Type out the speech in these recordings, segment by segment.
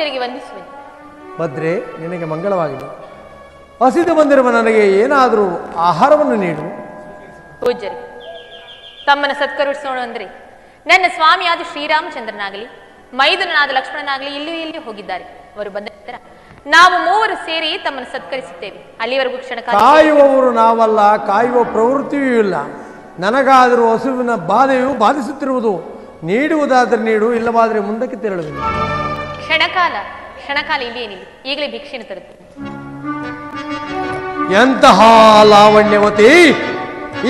ಪೂಜ್ಯರಿಗೆ ವಂದಿಸುವೆ ಭದ್ರೆ ನಿನಗೆ ಮಂಗಳವಾಗಿದೆ. ಹಸಿದು ಬಂದಿರುವ ನನಗೆ ಏನಾದರೂ ಆಹಾರವನ್ನು ನೀಡು. ಪೂಜ್ಯರು ತಮ್ಮನ್ನು ಸತ್ಕರಿಸೋಣ ಅಂದ್ರೆ ನನ್ನ ಸ್ವಾಮಿಯಾದ ಶ್ರೀರಾಮಚಂದ್ರನಾಗಲಿ ಮೈದುನನಾದ ಲಕ್ಷ್ಮಣನಾಗಲಿ ಇಲ್ಲಿ ಇಲ್ಲಿ ಹೋಗಿದ್ದಾರೆ. ಅವರು ಬಂದ ನಂತರ ನಾವು ಮೂವರು ಸೇರಿ ತಮ್ಮನ್ನು ಸತ್ಕರಿಸುತ್ತೇವೆ. ಅಲ್ಲಿವರೆಗೂ ಕ್ಷಣ ಕಾಯುವವರು ನಾವಲ್ಲ ಕಾಯುವ ಪ್ರವೃತ್ತಿಯೂ ಇಲ್ಲ. ನನಗಾದರೂ ಹಸುವಿನ ಬಾಧೆಯು ಬಾಧಿಸುತ್ತಿರುವುದು. ನೀಡುವುದಾದರೆ ನೀಡು ಇಲ್ಲವಾದರೆ ಮುಂದಕ್ಕೆ ತೆರಳುವೆನು. ಕ್ಷಣಕಾಲ ಕ್ಷಣಕಾಲ ಇಲ್ಲಿ ಏನಿಲ್ಲ ಈಗಲೇ ಭಿಕ್ಷೆಯನ್ನು ತರುತ್ತೆ ಎಂತಹ ಲಾವಣ್ಯವತಿ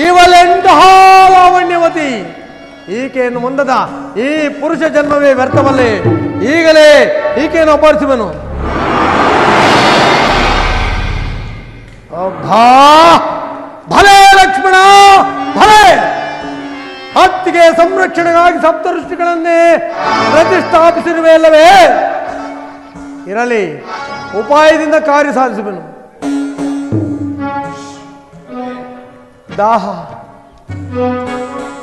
ಇವಳೆಂತಹ ಲಾವಣ್ಯವತಿ ಈಕೆಯನ್ನು ಮುಂದದ ಈ ಪುರುಷ ಜನ್ಮವೇ ವ್ಯರ್ಥವಲ್ಲೇ. ಈಗಲೇ ಈಕೆಯನ್ನು ಅಪಹರಿಸುವನು. ಭಲೇ ಲಕ್ಷ್ಮಣ! ಭಲೇ! ಹತ್ತಿಗೆ ಸಂರಕ್ಷಣೆಗಾಗಿ ಸಪ್ತಋಷಿಗಳನ್ನೇ ಪ್ರತಿಷ್ಠಾಪಿಸಿರುವೆ ಅಲ್ಲವೇ? ಇರಲಿ ಉಪಾಯದಿಂದ ಕಾರ್ಯ ಸಾಧಿಸುವನು. ದಾಹ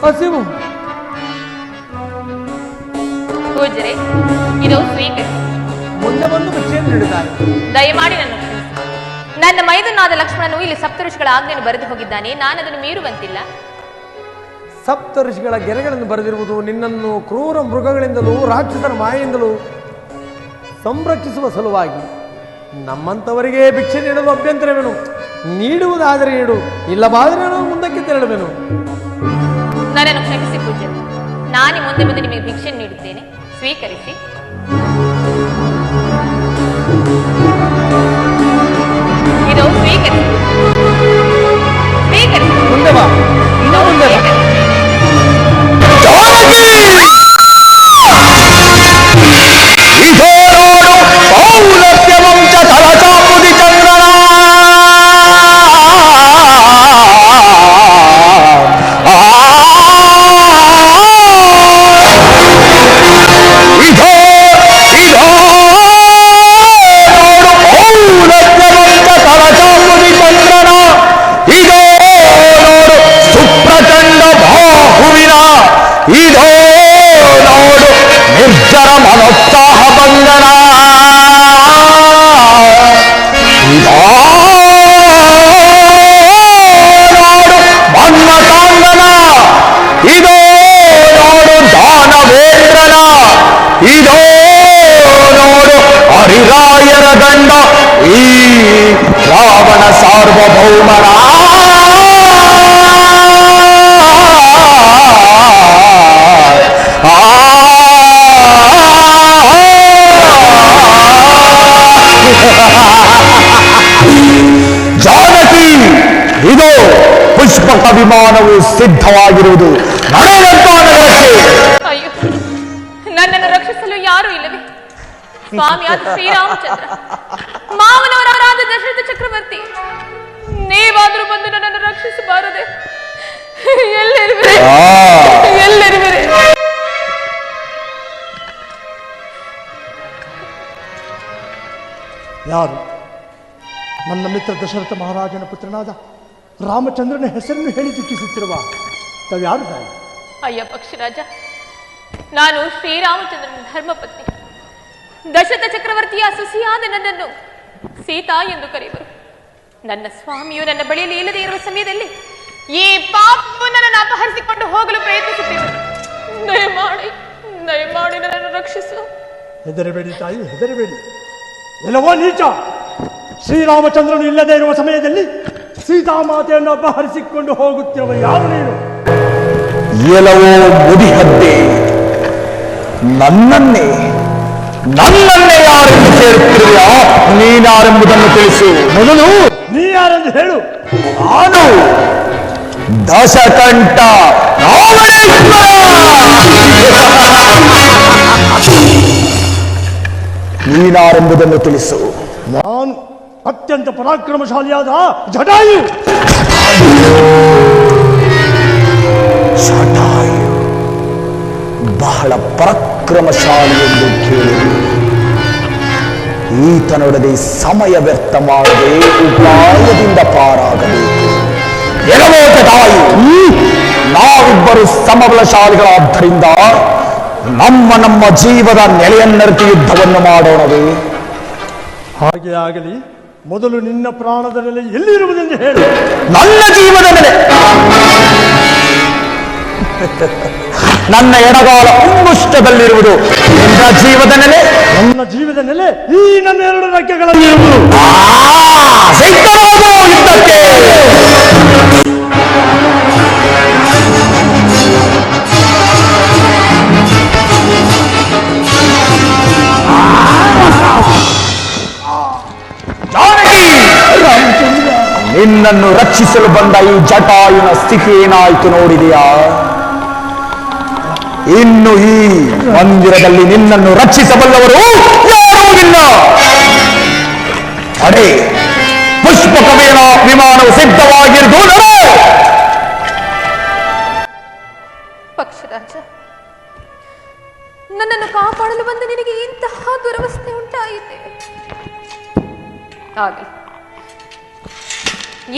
ಹಸಿವು. ಪೂಜ್ಯರೇ ಇದು ಸ್ವೀಕರಿಸಿ ಮುಂದೆ ಬಂದು ಭಿಕ್ಷೆಯನ್ನು ನೀಡಿದ್ದಾರೆ ದಯಮಾಡಿ ನನ್ನ ನನ್ನ ಮೈದನಾದ ಲಕ್ಷ್ಮಣನು ಇಲ್ಲಿ ಸಪ್ತಋಷಿಗಳ ಆಜ್ಞೆಯನ್ನು ಬರೆದು ಹೋಗಿದ್ದಾನೆ ನಾನು ಅದನ್ನು ಮೀರುವಂತಿಲ್ಲ. ಸಪ್ತ ಋಷಿಗಳ ಗೆರೆಗಳನ್ನು ಬರೆದಿರುವುದು ನಿನ್ನನ್ನು ಕ್ರೂರ ಮೃಗಗಳಿಂದಲೂ ರಾಕ್ಷಸರ ಮಾಯೆಯಿಂದಲೂ ಸಂರಕ್ಷಿಸುವ ಸಲುವಾಗಿ ನಮ್ಮಂಥವರಿಗೆ ಭಿಕ್ಷೆ ನೀಡಲು ಅಭ್ಯಂತರವೇನು? ನೀಡುವುದಾದರೆ ನೀಡು, ಇಲ್ಲವಾದರೆ ನಾನು ಮುಂದಕ್ಕೆ ತೆರಳುವೆನು. ನನ್ನನ್ನು ಕ್ಷಮಿಸಿ ಪೂಜೆ ನಾನೇ ಮುಂದೆ ಮುಂದೆ ನಿಮಗೆ ಭಿಕ್ಷೆ ನೀಡುತ್ತೇನೆ. ಸ್ವೀಕರಿಸಿ. ಹರಿರಾಯರ ಗಂಡ ಈ ರಾವಣ ಸಾರ್ವಭೌಮನ ಜಾನಕಿ ಇದು ಪುಷ್ಪಕ ವಿಮಾನವು ಸಿದ್ಧವಾಗಿರುವುದು ಸ್ವಾಮಿಯಾದ ಶ್ರೀರಾಮಚಂದ್ರ. ಮಾವನವರಾದ ದಶರಥ ಚಕ್ರವರ್ತಿ ನೀವಾದರೂ ಬಂದು ನನ್ನನ್ನು ರಕ್ಷಿಸಬಾರದೆ. ಎಲ್ಲಿರುವೆ ಎಲ್ಲಿರುವಿರಿ? ಯಾರು? ನನ್ನ ಮಿತ್ರ ದಶರಥ ಮಹಾರಾಜನ ಪುತ್ರನಾದ ರಾಮಚಂದ್ರನ ಹೆಸರನ್ನು ಹೇಳಿ ದುಃಖಿಸುತ್ತಿರುವ ತಾವ್ಯಾರು ತಾಯಿ? ಅಯ್ಯ ಪಕ್ಷಿರಾಜ ನಾನು ಶ್ರೀರಾಮಚಂದ್ರನ ಧರ್ಮಪತ್ನಿ. ದಶರಥ ಚಕ್ರವರ್ತಿಯ ಸೊಸೆಯಾದ ನನ್ನನ್ನು ಸೀತಾ ಎಂದು ಕರೆಯುವರು. ನನ್ನ ಸ್ವಾಮಿಯು ನನ್ನ ಬಳಿಯಲ್ಲಿ ಇಲ್ಲದೆ ಇರುವ ಸಮಯದಲ್ಲಿ ಈ ಪಾಪು ನನ್ನನ್ನು ಅಪಹರಿಸಿಕೊಂಡು ಹೋಗಲು ಪ್ರಯತ್ನಿಸುತ್ತೇನೆ ದಯಮಾಡಿ ದಯಮಾಡಿ ನನ್ನನ್ನು ರಕ್ಷಿಸು. ಹೆದರಬೇಡಿ ತಾಯಿ ಹೆದರಬೇಡಿ. ಎಲ್ಲವೋ ನೀಚ. ಶ್ರೀರಾಮಚಂದ್ರನು ಇಲ್ಲದೆ ಇರುವ ಸಮಯದಲ್ಲಿ ಸೀತಾಮಾತೆಯನ್ನು ಅಪಹರಿಸಿಕೊಂಡು ಹೋಗುತ್ತಿರುವ ಯಾರು ನೀನು? ಎಲ್ಲವೋ ಮುಡಿಹದ್ದೆ. ನನ್ನನ್ನೇ ನನ್ನನ್ನೇ ಯಾರನ್ನು ಸೇರುತ್ತಿರುವೆಯಾ ನೀನಾರೆಂಬುದನ್ನು ತಿಳಿಸು. ಮೊದಲು ನೀ ಯಾರೆಂದು ಹೇಳು? ನಾನು ದಶಕಂಠ ನೀನಾರೆಂಬುದನ್ನು ತಿಳಿಸು. ನಾನು ಅತ್ಯಂತ ಪರಾಕ್ರಮಶಾಲಿಯಾದ ಜಟಾಯು. ಶಟಾಯು ಬಹಳ ಪರಾಕ್ರಮಶಾಲಿ ಎಂದು ಕೇಳಿ. ಈತನೊಡನೆ ಸಮಯ ವ್ಯರ್ಥ ಮಾಡದೆ ಉಪಾಯದಿಂದ ಪಾರಾಗಬೇಕು. ಎಳವೋಟ ತಾಯಿ ನಾವಿಬ್ಬರು ಸಮಬಲಶಾಲಿಗಳಾದ್ದರಿಂದ ನಮ್ಮ ನಮ್ಮ ಜೀವದ ನೆಲೆಯನ್ನರಿತು ಯುದ್ಧವನ್ನು ಮಾಡೋಣವೇ. ಹಾಗೆ ಆಗಲಿ ಮೊದಲು ನಿನ್ನ ಪ್ರಾಣದ ನೆಲೆ ಎಲ್ಲಿರುವುದೆಂದು ಹೇಳಿ. ನನ್ನ ಜೀವದ ನೆಲೆ. ನನ್ನ ಎಡಗಾಲ ಉಮ್ಮುಷ್ಟದಲ್ಲಿರುವುದು ನನ್ನ ಜೀವದ ನೆಲೆ. ನನ್ನ ಜೀವದ ನೆಲೆ ಈ ನನ್ನ ಎರಡು ರೆಕ್ಕೆಗಳಲ್ಲಿರುವುದು ಸಿದ್ಧರಾಗು ಯುದ್ಧಕ್ಕೆ. ನಿನ್ನನ್ನು ರಕ್ಷಿಸಲು ಬಂದ ಈ ಜಟಾಯುನ ಸ್ಥಿತಿ ಏನಾಯಿತು ನೋಡಿದೆಯಾ? ಇನ್ನು ಈ ಮಂದಿರದಲ್ಲಿ ನಿನ್ನನ್ನು ರಕ್ಷಿಸಬಲ್ಲವರು ಯಾರೂ ಇಲ್ಲ. ಅಡೇ ಪುಷ್ಪಕ ವಿಮಾ- ವಿಮಾನವು ಸಿದ್ಧವಾಗಿರುವುದು! ಪಕ್ಷರಾಜ, ನನ್ನನ್ನು ಕಾಪಾಡಲು ಬಂದ ನಿನಗೆ ಇಂತಹ ದುರವಸ್ಥೆ ಉಂಟಾಯಿತೆ? ಆಗಲಿ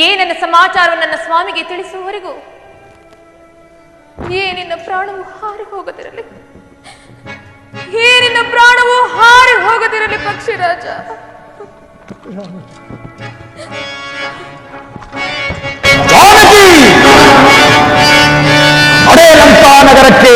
ಏನೆನ್ನ ಸಮಾಚಾರವನ್ನು ನನ್ನ ಸ್ವಾಮಿಗೆ ತಿಳಿಸುವವರೆಗೂ ಏನಿನ ಪ್ರಾಣವು ಹಾರಿ ಹೋಗದಿರಲಿ. ಏನಿನ ಪ್ರಾಣವು ಹಾರಿ ಹೋಗದಿರಲಿ ಪಕ್ಷಿ ರಾಜ. ಅಡೇ ನಗರಕ್ಕೆ